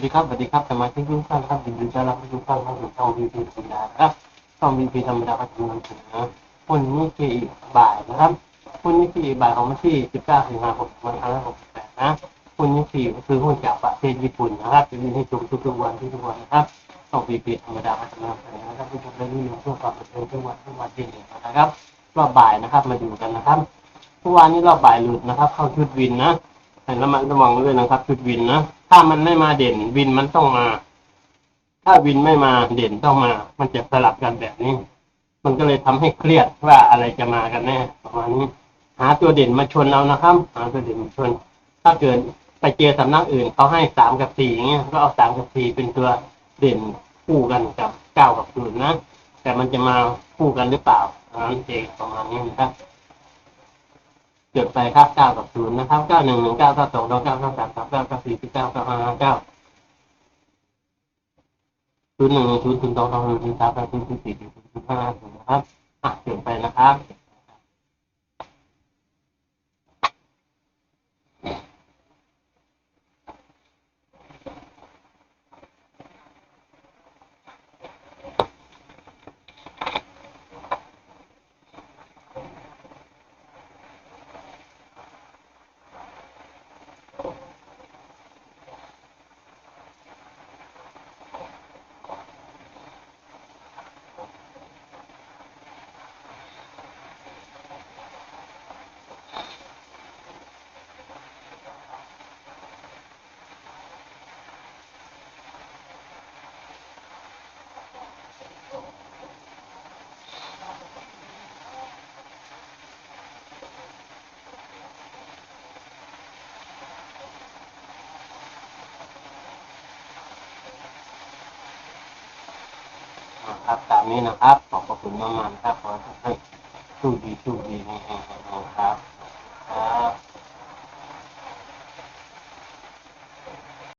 วัสดีครับ สวัสดีครับสมาชิกทุกท่านครับยินดีต้อนรับทุกท่านเข้าสู่ช่องวีพีธรรมดาครับช่องวีพีธรรมดาก็จะนำเสนอวันนี้คืออีกบ่ายนะครับวันนี้คืออีกบ่ายของวันที่ 19สิงหาคม2568นะวันนี้คือคือหุ้นจากประเทศญี่ปุ่นนะครับจะมีให้ชมทุกๆวันทุกวันนะครับช่องวีพีธรรมดาก็จะนำเสนอนะครับผู้ชมได้รู้เรื่องความบันเทิงทุกวันทุกวันที่นี่นะครับรอบบ่ายนะครับมาดูกันนะครับเมื่อวานนี้รอบบ่ายหลุดนะครับ เข้าชุดวินนะให้ระมัดระวังด้วยนะครับ ชุดวินนะ ถ้ามันไม่มาเด่น วินมันต้องมา ถ้าวินไม่มาเด่นต้องมา มันจะสลับกันแบบนี้ มันก็เลยทำให้เครียดว่าอะไรจะมากันแน่ประมาณนี้ หาตัวเด่นมาชนเอานะครับ หาตัวเด่นมาชน ถ้าเกิดไปเจอสำนักอื่นเขาให้สามกับสี่อย่างเงี้ยก็เอาสามกับสี่เป็นตัวเด่นคู่กันกับเก้ากับศูนย์นะแต่มันจะมาคู่กันหรือเปล่าอันนั้นเองประมาณนี้นะครับ เกิดไปครับเก้ากับศูนย์นะครับเก้าหนึ่งหนึ่งเก้าเก้าสองเก้าเก้าเก้าสามเก้าเก้าเก้าสี่เก้าเก้าห้าเก้าศูนย์หนึ่งศูนย์ศูนย์สองสองศูนย์ศูนย์สามศูนย์สี่ศูนย์นย์ห้าศูนย์นะครับอะจดไปนะครับะครับตามนี้นะครับ ขอบพระคุณมากๆนะครับขอให้สู้ดีสู้ดีนะครับ